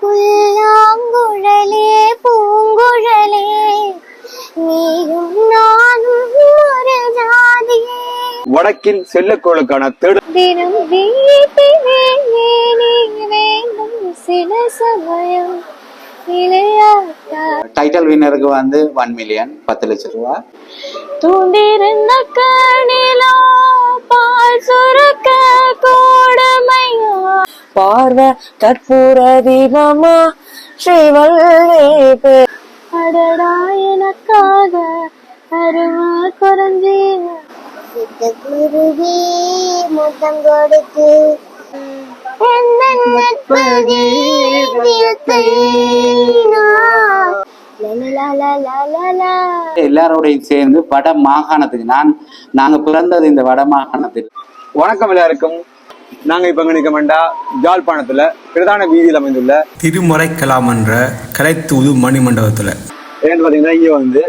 புல்லாங்குழலே பூங்குழலே நீயும் நானும் ஒரு ஜாதியே. வடக்கின் செல்லக்கோளுக்கான தேடல் தினம் வீட்டிலே நீ வேண்டும் சில சமயம் டைட்டில் வின்னருக்கு வந்து ஒன் மில்லியன் பத்து லட்சம் ரூபா. தூண்டிருந்த கணிலோ பால் சுரக்க கூடமையா? பார்வை கற்பூர தீபமா? ஸ்ரீவல்லே அடடா எனக்காக அருமா குறைஞ்சி குருவி முத்தம் கொடுத்து. எல்லாரோடையும் சேர்ந்து வட மாகாணத்துக்கு நான் நாங்க பிறந்தது இந்த வட மாகாணத்தில் வணக்கம் எல்லாருக்கும். நாங்க இப்ப எங்க நிக்கமெண்டா ஜாழ்ப்பாணத்துல பிரதான வீதியில் அமைந்துள்ள திருமறை கலாமன்ற கலைத்தூது மணிமண்டபத்துல. ஏன்னு பாத்தீங்கன்னா இங்க வந்து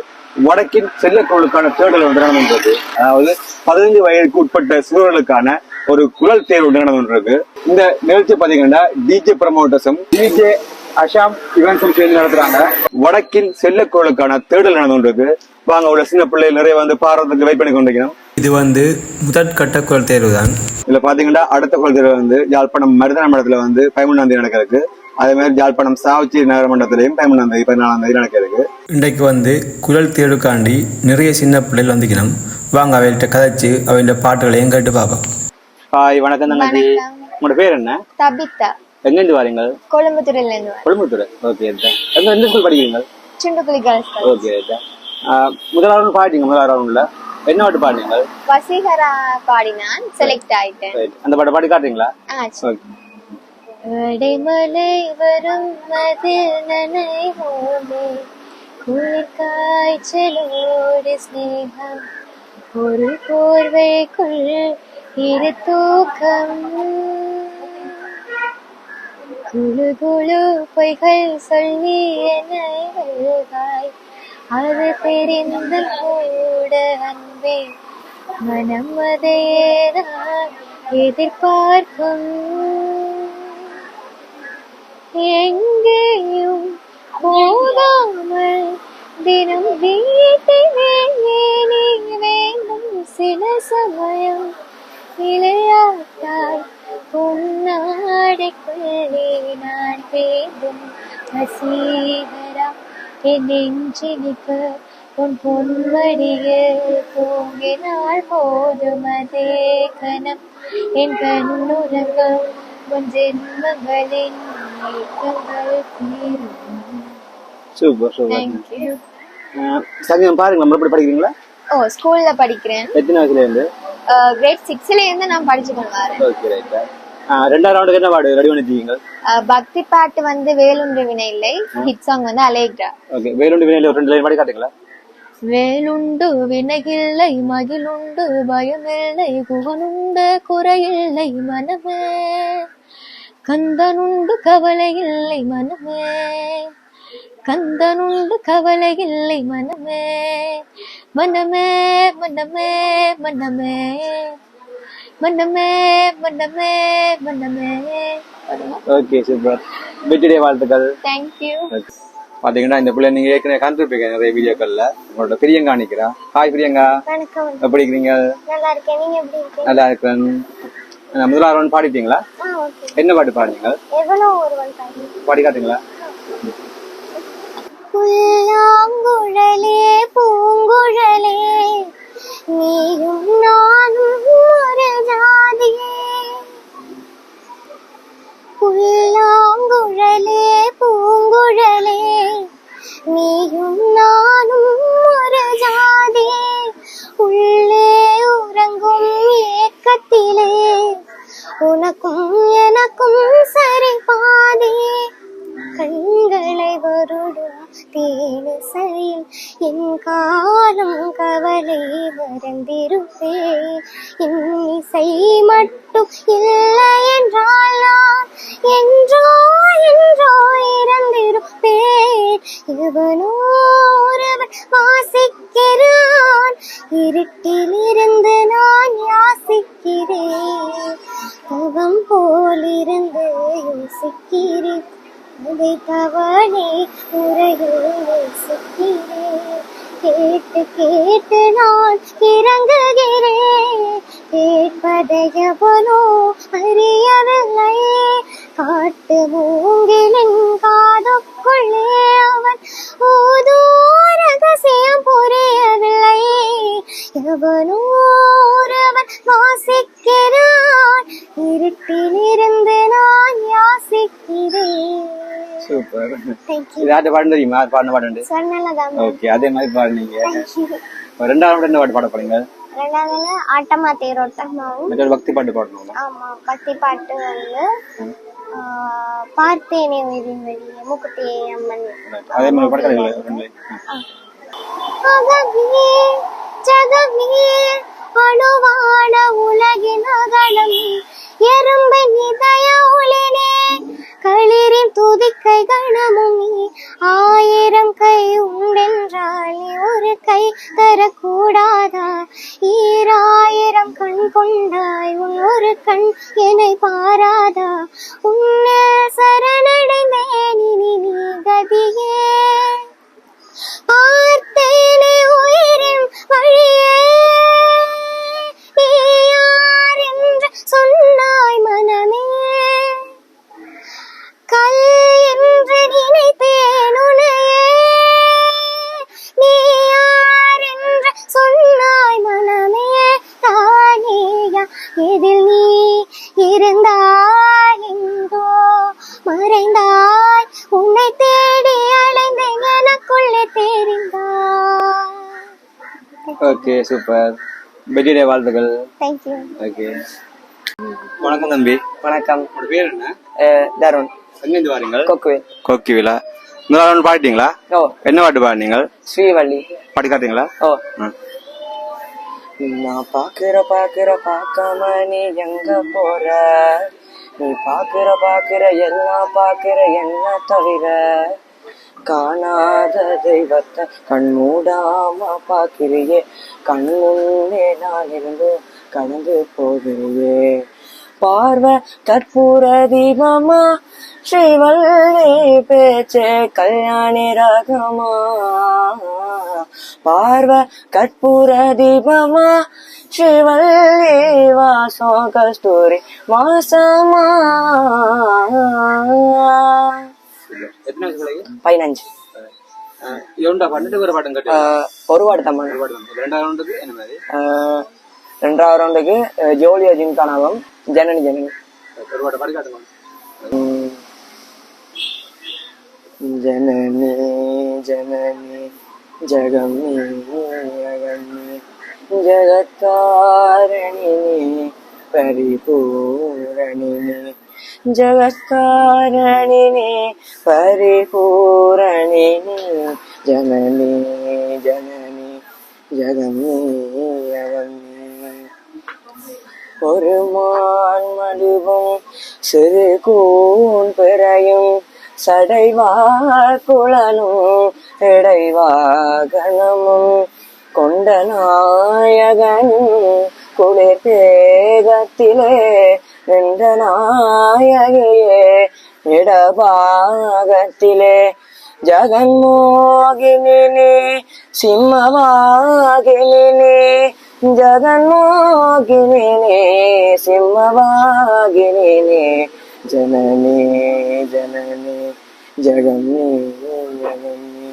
வடக்கின் செல்லக்கோளுக்கான தேடல் வந்து நடந்தது அதாவது பதினைந்து வயதுக்கு உட்பட்ட சிறுவர்களுக்கான ஒரு குரல் தேர்வு நடந்துருக்கு இந்த நிகழ்ச்சி பாத்தீங்கன்னா டிஜே ப்ரமோட்டர்ஸும் டிஜே அஷாம் இவன்ஸும் சேர்ந்து நடத்துறாங்க. வடக்கின் செல்லக்கோளுக்கான தேடல் நடந்துருக்கு வாங்க உள்ள சின்ன பிள்ளைகள் நிறைய வந்து பாடுறதுக்கு வெயிட் பண்ணி கொண்டிருக்கணும் இது வந்து முதற்கட்ட குரல் தேர்வு தான் இதுல பாத்தீங்கன்னா அடுத்த குரல் தேர்வு வந்து யாழ்ப்பாணம் மருதன மண்டலத்துல வந்து பதிமூணாம் தேதி நடக்கிறதுக்கு அதே மாதிரி யாழ்ப்பாணம் சாவச்சி நகர மண்டலத்திலையும் பதிமூணாம் தேதி பதினாலாம் தேதி நடக்கிறதுக்கு. இன்றைக்கு வந்து குரல் தேர்வுக்காண்டி நிறைய சின்ன பிள்ளைகள் வந்துக்கணும் வாங்க அவைகிட்ட கதைச்சு அவைகிட்ட பாட்டுகளையும் கேட்டு பார்ப்போம். ஹாய் வணக்கம் தங்கச்சி. உங்களோட பேர் என்ன? தபிதா. எங்கிருந்து வரீங்க? கொழும்புத்துறையில இருந்து. கொழும்புத்தூர். ஓகே எங்க எந்த ஸ்கூல் படிக்கிறீங்க? சுண்டுக்குழி கேர்ள்ஸ். ஓகே முதல் ரவுண்ட் பாடிங்க முதல் ரவுண்ட்ல என்ன பாட்டு பாடுறீங்க வசீகரா பாடினான் செலக்ட் ஆயிட்டேன். அந்த பாட்டு பாடி காட்டுறீங்களா? அடைமலை வரும் அதில் நனைவோமே. குளிர் காய்ச்சலோடு ஸ்நேகம் ஒரு போர்வைக்குள் இரு தூக்கம். குழு குழு பொய்கள் சொல்லி என்னை வெல்காய் அது தெரிந்து கூட அன்பே. மனம் அதையேதான் எதிர்பார்க்கும். எங்கேயும் போகாமல் தினம் வீட்டிலே வேண்டும். சில சமயம் விளையாட்டாய் பொன்னாடைக்குள்ளே நான் வேண்டும் வசீகரா. என் நெஞ்சினிக்கு உன் பொன்வடியில் தூங்கினால் போதும் அதே கணம். என் கண்ணுறங்கும் உன் ஜென்மங்களின் ஏக்கங்கள் தீரும். சூப்பர் சூப்பர் சங்கீதம் பாருங்க நம்ம எப்படி படிக்கிறீங்களா? ஓ ஸ்கூல்ல படிக்கிறேன். எத்தனை வயசுல இருந்து கிரேட் சிக்ஸ்ல இருந்து நான் வரேன் ஓகே ரைட்டா ரெண்டாவது ரவுண்டுக்கு என்ன பாடு? ரெடி அஹ், பக்தி பாட்டு வந்து வேலுண்டு வினை இல்லை ஹிட் சாங் வந்து அலேக்ரா. ஓகே வேலுண்டு வினையில ஒரு ரெண்டு லைன் பாடி காட்டுங்களா? வேலுண்டு வினையில்லை மகிழுண்டு பயமில்லை குகனுண்டு குறையில்லை மனமே. கந்தனுண்டு கவலை இல்லை மனமே. கந்தனுண்டு கவலை இல்லை மனமே. மனமே மனமே மனமே. மனமே மனமே மனமே ஓகே சூப்பர் வெற்றிடே வாழ்த்துக்கள். தேங்க்யூ பாத்தீங்கன்னா இந்த பிள்ளை நீங்க ஏற்கனவே காண்பிருப்பீங்க நிறைய வீடியோக்கள்ல. உங்களோட பிரியங்கா நிக்கிறா. ஹாய் பிரியங்கா. வணக்கம். எப்படி இருக்கிறீங்க நல்லா இருக்கேன். நீங்க எப்படி இருக்கீங்க? நல்லா அஹ் முதலாவது ரவுண்ட் பாடிட்டீங்களா? என்ன பாட்டு பாடுறீங்க பாடி காட்டுங்களா புல்லாங்குழலே பூங்குழலே. நீயும் நானும் ஒரு ஜாதியே. புல்லாங்குழலே பூங்குழலே நீயும் உதைப்பவனே உரையுள்ளே சிக்கிறேன் கேட்டு கேட்டு நான் இறங்குகிறேன் கேட்பதையவனோ அறியவில்லை காட்டு மூங்கிலின் காதுக்குள்ளே அவன் ஓதோ ரகசியம் புரியவில்லை. எவனோ ஒருவன் வாசிக்கிறான். இருட்டிலிருந்து நான் யாசிக்கிறேன். சூப்பர். யார்ட்ட பாடம் தெரியுமா? பாடின பாட்டு சொன்னதான் ஓகே அதே மாதிரி பாடுனீங்க. ரெண்டாவது என்ன பாட்டு பாட போறீங்க? ரெண்டாவது ஆட்டமா தேரோட்டமாவும் பக்தி பாட்டு பாடணும்? ஆமா பக்தி பாட்டு வந்து ஆ, பார்த்தேனே உயிரின் வெளியே மூக்குத்தி அம்மன். அதே மாதிரி ரெண்டு அகமே ஜகமே அணுவான உலகின் அகலம் எறும்பின் இதய ஒளினே களிரின் துதிக்கை கணமும் நீ. ஆயிரம் கை உண்டென்றால் நீ ஒரு கை தரக்கூடாதா? ஈராயிரம் கண் கொண்டாய் உன் ஒரு கண் என்னை பாராதா? உன்னை சரணடைந்தேன் இனி நீ கதியே. பார்த்தேனே உயிரின் வழியே. நீ யார் என்று சொன்ன சூப்பர் பெட்டிடே வாழ்த்துக்கள். தேங்க்யூ ஓகே வணக்கம் தம்பி. வணக்கம். உங்களோட பேர் என்ன? தருண். எங்கேருந்து வாரீங்க? கொக்குவேல் கோக்கிவிலா இந்த வாரம் பாடிட்டீங்களா? ஓ. என்ன பாட்டு பாடினீங்க? ஸ்ரீவள்ளி. பாடி காட்டுறீங்களா ஓ. நான் பாக்குற பாக்குற பார்க்காம நீ எங்க போற? நீ பாக்குற பாக்குற எல்லாம் பாக்குற என்ன தவிர? காணாத தெய்வத்தை கண்மூடாம மூடாம பாக்குறியே நான் இருந்து கடந்து போகிறியே. பார்வை கற்பூர தீபமா? ஸ்ரீவல்லி பேச்சே கல்யாணி ராகமா? பார்வை கற்பூர தீபமா? ஸ்ரீவல்லி வாசம் கஸ்தூரி மாசமா பதினஞ்சு. ஒரு வாடு தான் ரெண்டாவது ரவுண்டுக்கு ஜோலியா ஜிம்கானாவும் ஜனனி ஜனனி. ஜனனி ஜனனி ஜகமே ஜகமே ஜகத்தாரணி பரிபூரணி ജഗത്കാരണിനെ പരിപൂരണിനെ ജനനീ ജനനീ ജഗമേ ജഗമേ ഒരു മാൻമടുവും சிறு கூன் பிறையும் சடைவார் குழலும் இடைவாகனமும் கொண்ட நாயகனும் குளிர் தேகத்திலே നിന്റെ നായകയെ ഇടഭാഗത്തിലെ ജഗന്മോകിനിനെ സിംഹവാകിനിനെ ജഗന്മോകിനിനെ സിംഹവാകിനിനെ ജനനേ ജനനി ജഗന്നേ ജഗന്നേ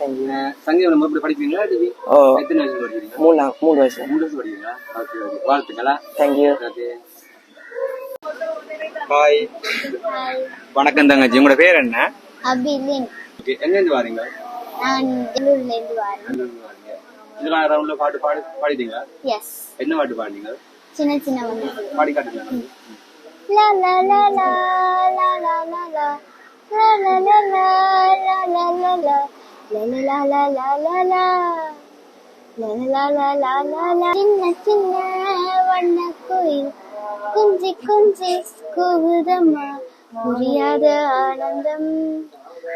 சங்கீதம் படிப்பீங்களா எத்தனை வயசு படிக்கிறீங்க மூணு மூணு மூணு வருஷம் படிக்கிறீங்களா ஓகே ஓகே வாழ்த்துக்களா தேங்க்யூ ஓகே ஹாய் வணக்கம் தங்கச்சி உங்களோட பேர் என்ன அபிலின் ஓகே எங்கேருந்து வாரீங்க நான் இருந்து வரேன் இதெல்லாம் ரவுண்ட்ல பாட்டு பாடி பாடிட்டீங்களா எஸ் என்ன பாட்டு பாடினீங்க சின்ன சின்ன வந்து பாடி காட்டுங்க லலா லலா லலா சின்ன சின்ன வண்ண கோயில். குஞ்சி குஞ்சி கூவுதம்மா புரியாத ஆனந்தம்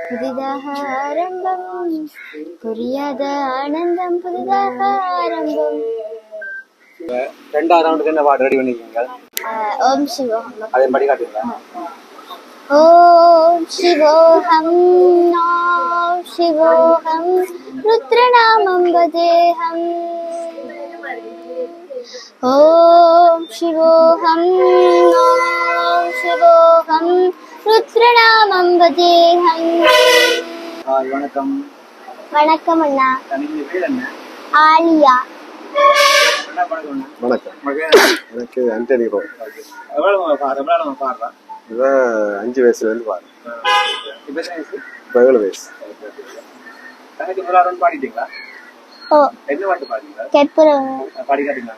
புதிதாக ஆரம்பம். புரியாத ஆனந்தம் புதிதாக ஆரம்பம். ரெண்டாவது ரவுண்டுக்கு என்ன பாட்டு ரெடி பண்ணிருக்கீங்க? ஓம் சிவோகம் அதே மாதிரி காட்டுங்க ஓம் சிவோகம் நா शिवोऽहं रुद्रनामं वदेऽहम् ॐ शिवोऽहं ॐ शिवोऽहं रुद्रनामं वदेऽहम् ஹாய் வணக்கம் வணக்கம் அண்ணா நீங்க பேர் என்ன ஆலியா என்ன வணக்கம் வணக்கம் வணக்கம் எனக்கு ஆண்டனி ரோ எவ்வளவு நம்ம பாடுறோம் எவ்வளவு நம்ம பாடுறோம் இதான் அஞ்சு வயசுல இருந்து பாரு வயசு தங்கச்சி முதலாவது பாடிட்டீங்களா? ஓ. என்ன பாட்டு பாடுறீங்களா கெப்புறம் பாடி காட்டுங்களா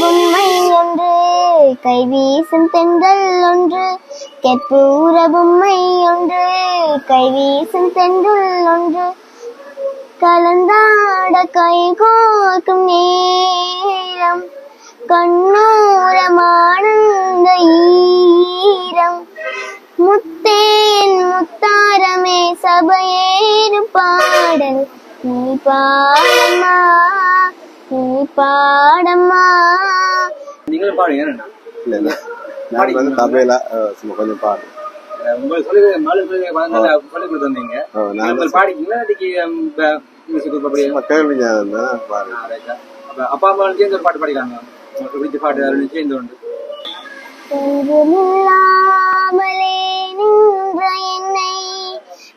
பொம்மை ஒன்று கை வீசும் தென்றல் ஒன்று. கெப்பூர பொம்மை ஒன்று கை வீசும் தென்றல் ஒன்று. கலந்தாட கை கோர்க்கும் நேரம். கண்ணூரமானந்த ஈரம். முத்தேன் முத்தாரமே சபையேறு பாடல். நீ பாடம்மா நீ பாடம்மா. நீங்களும் பாடுங்க நான் வந்து தமிழில் சும்மா கொஞ்சம் பாடு. அப்ப அப்பா அம்மா சேர்ந்து ஒரு பாட்டு பாடிக்காங்க உங்களுக்கு பிடிச்ச பாட்டு யாரும் சேர்ந்து உண்டு. என்னை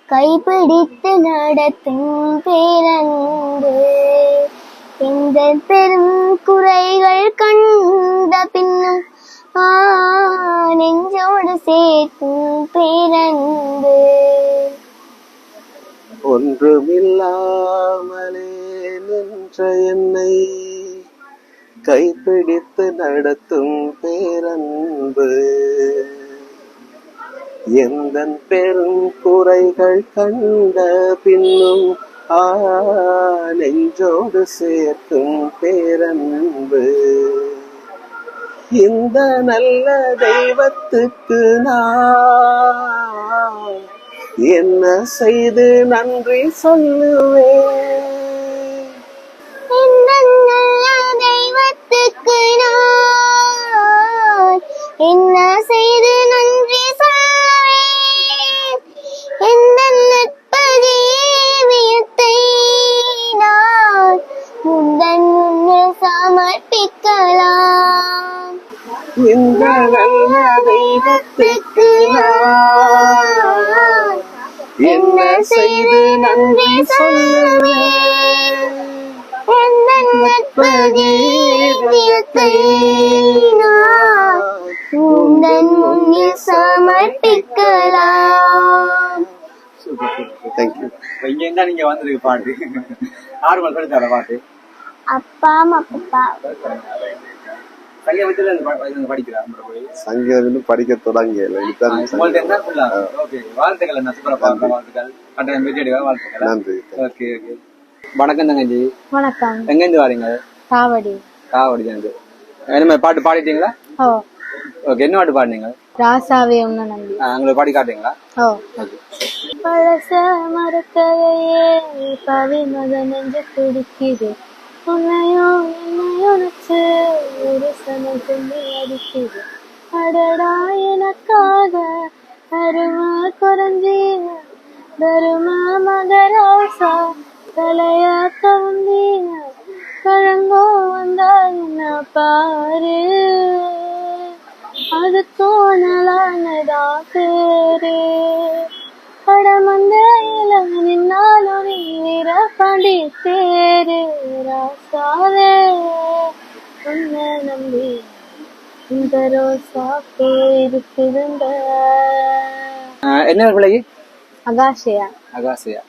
கைப்பிடித்து நடத்தும் பேரன்பு. இந்த பெரும் குறைகள் கண்ட பின்னும் ஆ நெஞ்சோடு சேர்க்கும் பேரன்பு. ஒன்றுமில்லாமலே நின்ற என்னை கைப்பிடித்து நடத்தும் பேரன்பு. எந்த பெரும் குறைகள் கண்ட பின்னும் ஆ நெஞ்சோடு சேர்க்கும் பேரன்பு. இந்த நல்ல தெய்வத்துக்கு நான் என்ன செய்து நன்றி சொல்லுவேன்? இந்த நல்ல தெய்வத்துக்கு நான் என்ன செய்து நன்றி இந்த நல்ல தெய்வத்துக்கு நான் என்ன செய்து நன்றி சொல்லுவேன் நான் முந்தன் முன்னில் சமர்ப்பிக்கலாம் இங்க நீங்க வந்திருக்கு பாட்டு. ஆறு மணி சொல்லி தர பாட்டு. அப்பா அப்பா. சங்கீதம் படிக்க தொடங்கல. நன்றி. ஓகே ஓகே வணக்கம் தங்கஞ்சி வணக்கம். எங்க இருந்து வரீங்க? காவடி. காவடி சேர்ந்து என்ன மாதிரி பாட்டு பாடிட்டீங்களா? ஓ. ஓகே என்ன பாட்டு பாடினீங்க? ராசாவே உன்ன நம்பி. உங்களுக்கு பாடி ஓ. ஓகே பழச மறக்கவையே பவி மத நெஞ்சு துடிக்குது உன்னையோ என்னையோ ஒரு சனம் தும்பி அடிக்குது. அடடா எனக்காக அருமா குறைஞ்சீங்க தருமா மகராசா தலையா கவுந்தீங்க கழங்கோ வந்தா என்ன பாரு. அது நலானதா பேரு. படமந்தையில நின்னாலும் நீ வீர பாண்டி தேரு ராசாவே. உன்னை நம்பி இந்த ரோசா போயிருக்குதுங்க என்ன பிள்ளைக்கு? அகாஷயா. அகாசியா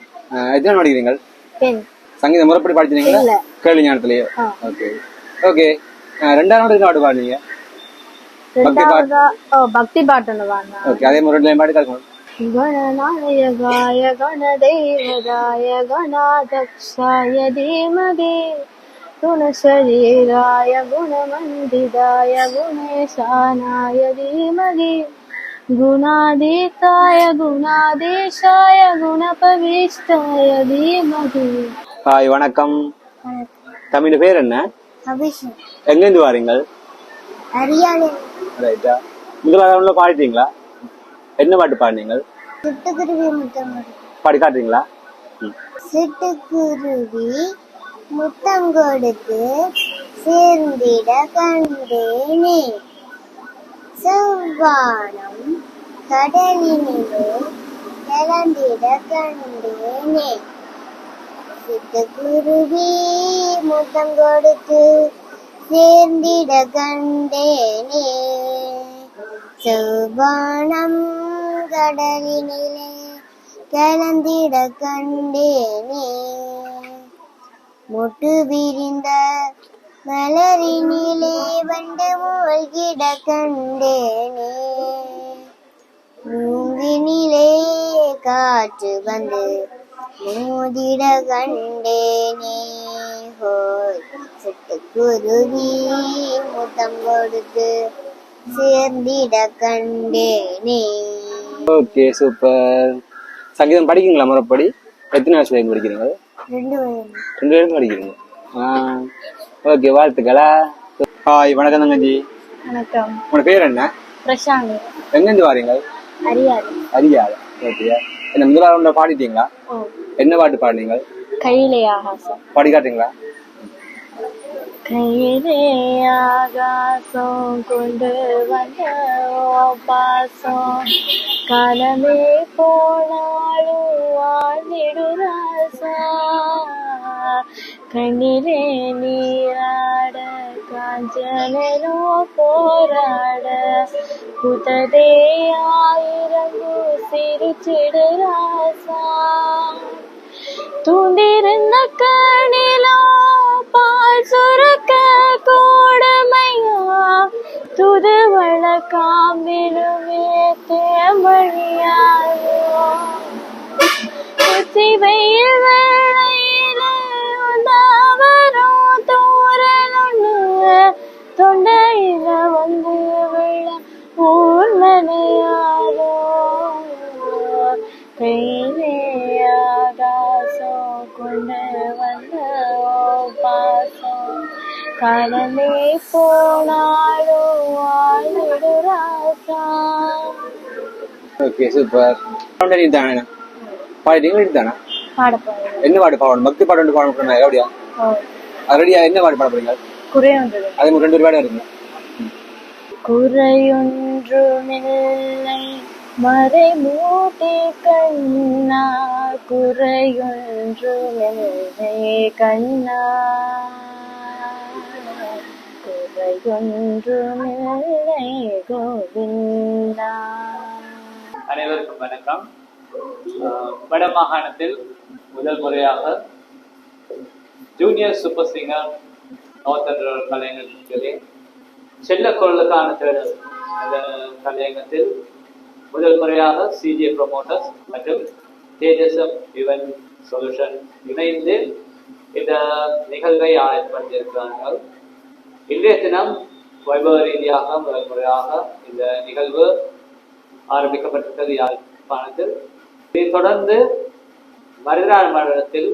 எத்தனை படிக்கிறீங்க? பெண் சங்கீதம் முறைப்படி படிச்சிருக்கீங்களா. கேள்வி ஞானத்திலேயே. ஓகே. ஓகே. ரெண்டாம் நாடு பாட்டு பாடுனீங்க பக்தி பாட்டு. ரெண்டாவதா பக்தி பாட்டு ஒன்று வாங்க ஓகே அதே மாதிரி ரெண்டு கற்கணும் गणनायकाय गणदेवदाय गणाध्यक्षाय धीमहि गुणशरीराय गुणमण्डिताय गुणेशानाय धीमहि गुणादिताय गुणाधीशाय गुणपविष्टाय धीमहि ஹாய் வணக்கம் தமிழ் பேர் என்ன அபிஷேக் எங்கேருந்து வாரீங்கள் ஹரியாணி ரைட்டா முதலாவது பாடிட்டீங்களா என்ன பாட்டு பாடினீங்க சிட்டுக்குருவி முத்தம் பாடி காட்டுறீங்களா. சிட்டுக்குருவி முத்தம் கொடுத்து சேர்ந்திட கண்டேனே. செவ்வானம் கடலினிலே கலந்திட கண்டேனே. சிட்டுக்குருவி முத்தம் கொடுத்து சேர்ந்திட கண்டேனே. செவ்வானம் கடலினிலே கலந்திட கண்டேனே. முட்டு விரிந்த மலரினிலே வண்டு மூழ்கிட கண்டேனே. மூங்கினிலே காற்று வந்து மோதிட கண்டேனே. ஹோய் சிட்டுக்குருவி முத்தம் கொடுத்து சேர்ந்திட கண்டேனே ஓகே சூப்பர். சங்கீதம் படிக்கிறீங்களா முறைப்படி எத்தனை வருஷம் வரைக்கும் படிக்கிறீங்க? ரெண்டு ரெண்டு பேரும் படிக்கிறீங்க. ஓகே வாழ்த்துக்களா. ஹாய் வணக்கம் தங்கச்சி. வணக்கம். உங்களோட பேர் என்ன? பிரசாந்த். எங்கேருந்து வாரீங்க? அறியாது அரியாத ஓகே என்ன முதலாவது பாடிட்டீங்களா? என்ன பாட்டு பாடினீங்க? கையிலே ஆகாசம். பாடி காட்டுறீங்களா? கையிலே ஆகாசம் கொண்டு வந்த ஓ பாசம் காலமே போனாலும் வாழ்ந்திடு கண்ணிலே நீராட காஞ்சனோ போராட. புததே ஆயிரம் சிரிச்சிடு ராசா. தூண்டிருந்த கணிலோ பால் சுருக்க கூடமையா? துதுவள காம்பிலுமே தேமழியாயோ உச்சி கடலே போனாலும் வாழ்விடு ராசா ஓகே சூப்பர் தானே பாடிட்டீங்களா நீ தானே என்ன பாட்டு பாடணும்? பக்தி பாட்டு ஒன்று பாடணும் எப்படியா ரெடியா? என்ன பாட்டு பாட போறீங்க? குறையொன்றது அதே ரெண்டு ஒரு பாடம் இருக்குங்க குறையொன்றுமில்லை. மறை மூட்டி கண்ணா குறையொன்றுமில்லை கண்ணா. குறையொன்றுமில்லை கோவிந்தா அனைவருக்கும் வணக்கம். வட மாகாணத்தில் முதல் முறையாக ஜூனியர் சூப்பர் சிங்கர் நோத்தன்ற கலைஞர்களே செல்லக்குரலுக்கான தேடல் அந்த கலையங்கத்தில் முதல் முறையாக சிஜே ப்ரொமோட்டர்ஸ் மற்றும் தேஜசம் இவன் சொல்யூஷன் இணைந்து இந்த நிகழ்வை ஆயத்தப்படுத்தியிருக்கிறார்கள் இன்றைய தினம் வைபவ ரீதியாக முதல் முறையாக இந்த நிகழ்வு ஆரம்பிக்கப்பட்டிருக்கிறது. யாழ்ப்பாணத்தில் இதைத் தொடர்ந்து மருதாள் மண்டலத்தில்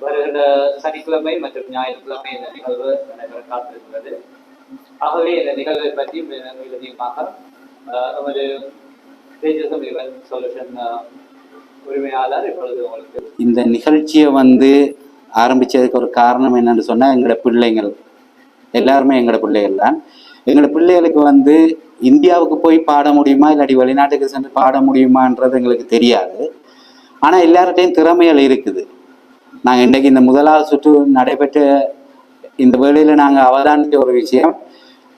வருகின்ற சனிக்கிழமை மற்றும் ஞாயிற்றுக்கிழமை இந்த நிகழ்வு நடைபெற காத்திருக்கிறது. ஆகவே இந்த நிகழ்வை பற்றி மேலதிகமாக நமது தேஜசம் இவன் சொல்யூஷன் உரிமையாளர் இப்பொழுது உங்களுக்கு இந்த நிகழ்ச்சியை வந்து ஆரம்பிச்சதுக்கு ஒரு காரணம் என்னன்னு சொன்னா எங்களோட பிள்ளைங்கள். எல்லாருமே எங்களோட பிள்ளைகள் தான் எங்களோட பிள்ளைகளுக்கு வந்து இந்தியாவுக்கு போய் பாட முடியுமா? இல்லாட்டி வெளிநாட்டுக்கு சென்று பாட முடியுமான்றது எங்களுக்கு தெரியாது. ஆனால் எல்லார்கிட்டையும் திறமைகள் இருக்குது. நாங்கள் இன்றைக்கு இந்த முதலாவது சுற்று நடைபெற்ற இந்த வேலையில் நாங்கள் அவதானித்த ஒரு விஷயம்.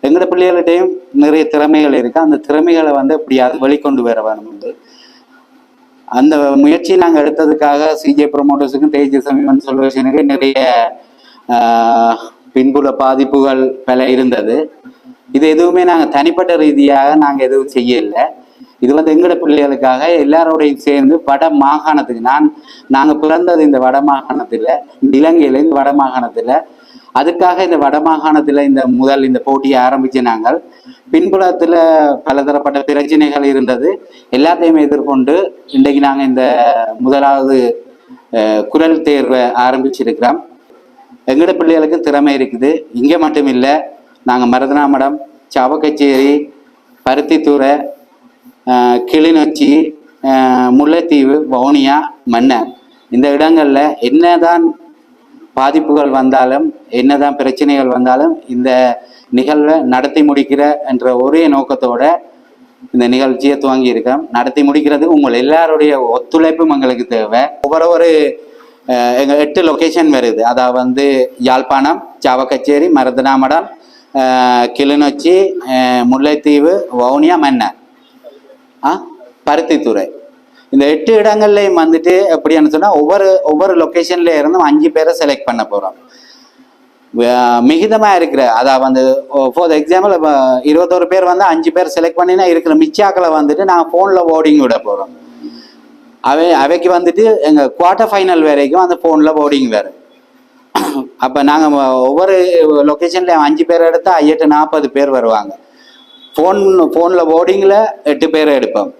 எங்களோட பிள்ளைகள்கிட்டையும் நிறைய திறமைகள் இருக்குது அந்த திறமைகளை வந்து எப்படியாவது வெளிக்கொண்டு வர வேணும் என்று அந்த முயற்சி நாங்கள் எடுத்ததுக்காக சிஜே ப்ரொமோட்டர்ஸுக்கும் தேஜஸ் அமிமன் சொல்வதற்கு நிறைய பின்புல பாதிப்புகள் பல இருந்தது. இது எதுவுமே நாங்கள் தனிப்பட்ட ரீதியாக நாங்கள் எதுவும் செய்யலை. இது வந்து எங்கட பிள்ளைகளுக்காக எல்லாரோடையும் சேர்ந்து வட மாகாணத்துக்கு நான் நாங்கள் பிறந்தது இந்த வட மாகாணத்தில் இந்த இலங்கையில் இந்த வட மாகாணத்தில். அதுக்காக இந்த வட மாகாணத்தில் இந்த முதல் இந்த போட்டியை ஆரம்பித்து நாங்கள். பின்புலத்தில் பலதரப்பட்ட பிரச்சனைகள் இருந்தது. எல்லாத்தையும் எதிர்கொண்டு இன்றைக்கு நாங்கள் இந்த முதலாவது குரல் தேர்வை ஆரம்பிச்சிருக்கிறோம். எங்கட பிள்ளைகளுக்கு திறமை இருக்குது. இங்கே மட்டும் இல்லை நாங்கள் மருதனாமடம் சவக்கச்சேரி பருத்தித்துறை கிளிநொச்சி முல்லைத்தீவு வவுனியா மன்னர் இந்த இடங்களில் என்னதான் பாதிப்புகள் வந்தாலும் என்னதான் பிரச்சனைகள் வந்தாலும் இந்த நிகழ்வை நடத்தி முடிக்கிற என்ற ஒரே நோக்கத்தோட இந்த நிகழ்ச்சியை துவங்கி இருக்கோம் நடத்தி முடிக்கிறது உங்கள் எல்லாருடைய ஒத்துழைப்பும் எங்களுக்கு தேவை. ஒவ்வொரு எங்கள் எட்டு லொக்கேஷன் வருது அதாவது வந்து யாழ்ப்பாணம் சாவக்கச்சேரி மருதனாமடம் கிளிநொச்சி முல்லைத்தீவு வவுனியா மன்னர் ஆ பருத்தித்துறை இந்த எட்டு இடங்கள்லையும் வந்துட்டு எப்படின்னு சொன்னால் ஒவ்வொரு ஒவ்வொரு லொக்கேஷன்ல இருந்தும் அஞ்சு பேரை செலக்ட் பண்ண போகிறோம் மிகுதமாக இருக்கிற அதாவது வந்து ஃபார் எக்ஸாம்பிள் இப்போ இருபத்தோரு பேர் வந்து அஞ்சு பேர் செலக்ட் பண்ணினா இருக்கிற மிச்சாக்களை வந்துட்டு நான் ஃபோனில் ஓடிங் விட போகிறோம் அவை அவைக்கு வந்துட்டு எங்கள் குவார்ட்டர் ஃபைனல் வரைக்கும் அந்த ஃபோனில் போர்டிங் வேறு. அப்போ நாங்கள் ஒவ்வொரு லொக்கேஷன்லேயும் அஞ்சு பேர் எடுத்தா எட்டு நாற்பது பேர் வருவாங்க. ஃபோன் ஃபோனில் போர்டிங்கில் எட்டு பேர் எடுப்போம்.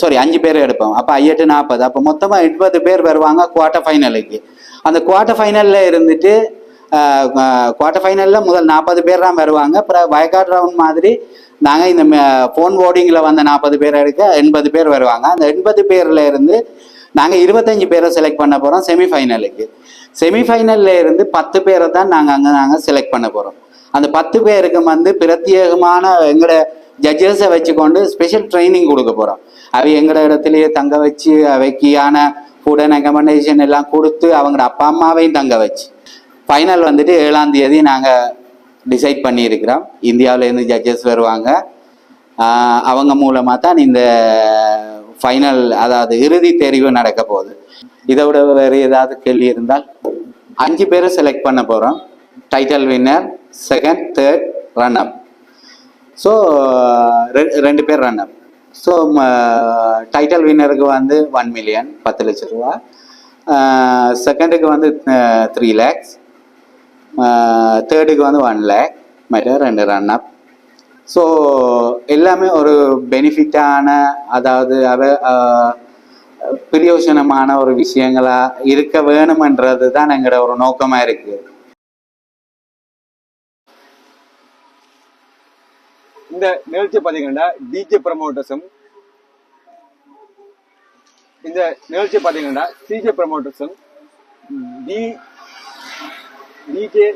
சாரி அஞ்சு பேர் எடுப்போம். அப்போ ஐயட்டு நாற்பது அப்போ மொத்தமாக எண்பது பேர் வருவாங்க குவார்ட்டர் ஃபைனலுக்கு அந்த குவார்ட்டர் ஃபைனலில் இருந்துட்டு குவார்ட்டர் ஃபைனலில் முதல் நாற்பது பேர் தான் வருவாங்க. அப்புறம் வயக்காட் ரவுண்ட் மாதிரி நாங்கள் இந்த ஃபோன் போர்டிங்கில் வந்த நாற்பது பேர் எடுக்க எண்பது பேர் வருவாங்க. அந்த எண்பது பேரில் இருந்து நாங்கள் இருபத்தஞ்சு பேரை செலக்ட் பண்ண போகிறோம் செமிஃபைனலுக்கு செமிஃபைனலில் இருந்து பத்து பேரை தான் நாங்கள் அங்கே நாங்கள் செலக்ட் பண்ண போகிறோம் அந்த பத்து பேருக்கு வந்து பிரத்யேகமான எங்களோட ஜட்ஜஸை வச்சுக்கொண்டு ஸ்பெஷல் ட்ரைனிங் கொடுக்க போகிறோம் அவை எங்களோட இடத்துலையே தங்க வச்சு அவைக்கியான ஃபுட் அண்ட் அக்கமண்டேஷன் எல்லாம் கொடுத்து அவங்களோட அப்பா அம்மாவையும் தங்க வச்சு. ஃபைனல் வந்துட்டு ஏழாம் தேதி நாங்கள் டிசைட் பண்ணியிருக்கிறோம் இந்தியாவிலேருந்து ஜட்ஜஸ் வருவாங்க. அவங்க மூலமாக தான் இந்த ஃபைனல் அதாவது இறுதி தெரிவு நடக்க போகுது. இதை விட வேறு ஏதாவது கேள்வி இருந்தால் அஞ்சு பேரை செலக்ட் பண்ண போகிறோம் title winner second third run up so ரெண்டு பேர் ரன் அப் ஸோ டைட்டில் வின்னருக்கு வந்து ஒன் மில்லியன் பத்து லட்ச ரூபா. செகண்டுக்கு வந்து த்ரீ லேக்ஸ் தேர்டுக்கு வந்து ஒன் லேக் மற்ற ரெண்டு ரன் அப் ஸோ எல்லாமே ஒரு பெனிஃபிட்டான அதாவது அவ பிரயோஜனமான ஒரு விஷயங்களா இருக்க வேணுமன்றது தான் எங்களோட ஒரு நோக்கமா இருக்கு இந்த நிகழ்ச்சி பார்த்தீங்கன்னா டிஜே ப்ரமோட்டர்ஸும் இந்த நிகழ்ச்சி பார்த்தீங்கன்னா சிஜே ப்ரமோட்டர்ஸும் டி டிஜே